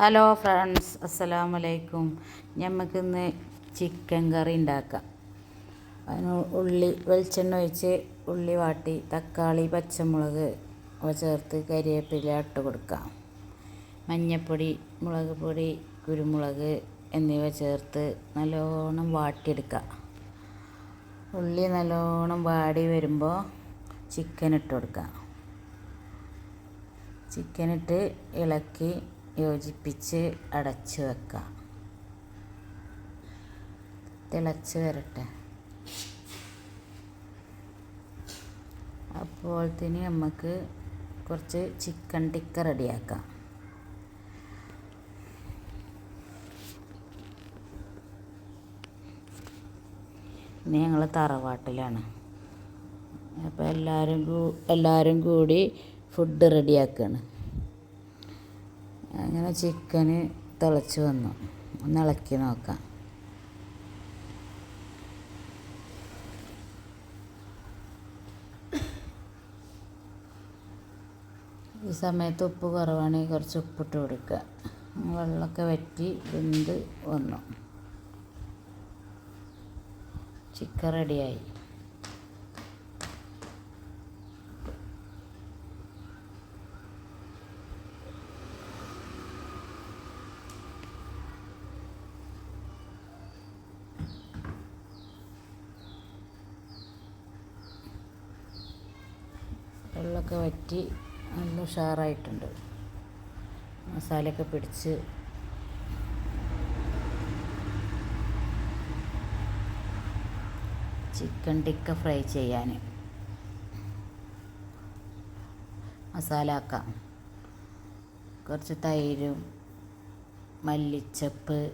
Hello friends അസ്സലാമു വലൈക്കും ഞമ്മക്കിന്ന് chicken കറി ഉണ്ടാക്കാം അതിന് ഉള്ളി വെളിച്ചെണ്ണ ഒഴിച്ച് ഉള്ളി വാട്ടി തക്കാളി പച്ചമുളക് ചേർത്ത് കരിവേപ്പില ഇട്ട് കൊടുക്കാം. മഞ്ഞൾപ്പൊടി മുളക് പൊടി കുരുമുളക് എന്നിവ ചേർത്ത് നല്ലോണം വാട്ടിയെടുക്കുക ഉള്ളി നല്ലോണം വാടി വരുമ്പോൾ ചിക്കൻ ഇട്ട് കൊടുക്കാം. ചിക്കനിട്ട് ഇളക്കി യോജിപ്പിച്ച് അടച്ച് വെക്കുക തിളച്ച് വരട്ടെ. അപ്പോഴത്തേന് നമുക്ക് കുറച്ച് ചിക്കൻ ടിക്ക റെഡിയാക്കാം ഇനി ഞങ്ങൾ തറവാട്ടിലാണ്. അപ്പോൾ എല്ലാവരും എല്ലാവരും കൂടി ഫുഡ് റെഡിയാക്കുകയാണ് അങ്ങനെ ചിക്കൻ തിളച്ച് വന്നു. ഒന്ന് ഇളക്കി നോക്കാം. ഈ സമയത്ത് ഉപ്പ് കുറവാണെങ്കിൽ കുറച്ച് ഉപ്പിട്ട് കൊടുക്കുക. വെള്ളമൊക്കെ വറ്റി വെന്ത് വന്നു. ചിക്കൻ റെഡിയായി വെള്ളമൊക്കെ വറ്റി നല്ല ഉഷാറായിട്ടുണ്ട്. മസാലയൊക്കെ പിടിച്ച്. ചിക്കൻ ടിക്ക ഫ്രൈ ചെയ്യാൻ. മസാല ആക്കാം. കുറച്ച് തൈരും മല്ലിച്ചപ്പ്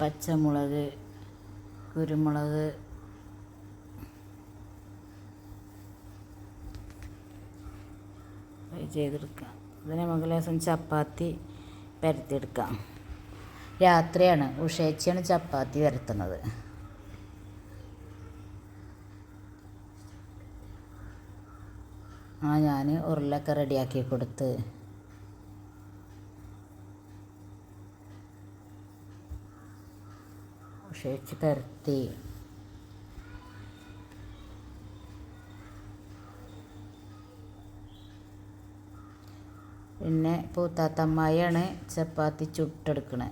പച്ചമുളക് കുരുമുളക് ഫ്രൈ ചെയ്തെടുക്കുക അതിന് നമുക്ക് ചപ്പാത്തി പരത്തിയെടുക്കാം. രാത്രിയാണ്. ഉഷേച്ചയാണ് ചപ്പാത്തി പരത്തുന്നത്. ആ ഞാൻ ഉരുളൊക്കെ റെഡിയാക്കി കൊടുത്ത്. ഉഷേച്ച് പരത്തി. പിന്നെ പൂത്താത്തമ്മയാണ് ചപ്പാത്തി ചുട്ടെടുക്കണേ.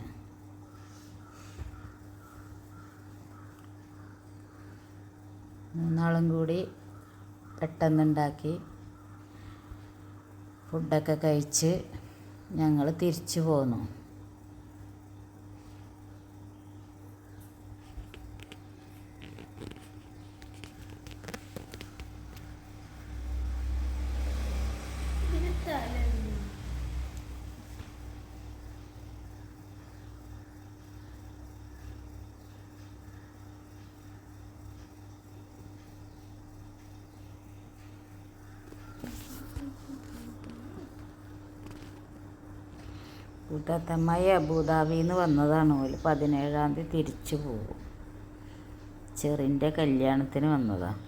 മൂന്നാളും കൂടി പെട്ടെന്നുണ്ടാക്കി ഫുഡൊക്കെ കഴിച്ച് ഞങ്ങൾ തിരിച്ചു പോന്നു. കൂട്ടാത്തമ്മായി അബുദാബിയിൽ എന്ന് വന്നതാണ്. ഓൽ പതിനേഴാം തീയതി തിരിച്ചു പോകും. ചെറിന്റെ കല്യാണത്തിന് വന്നതാണ്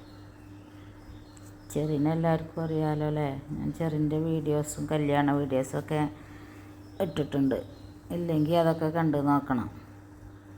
ചെറിനെ എല്ലാവർക്കും അറിയാമല്ലോ അല്ലേ? ഞാൻ ചെറിന്റെ വീഡിയോസും കല്യാണ വീഡിയോസൊക്കെ ഇട്ടിട്ടുണ്ട്. ഇല്ലെങ്കിൽ അതൊക്കെ കണ്ടു നോക്കണം.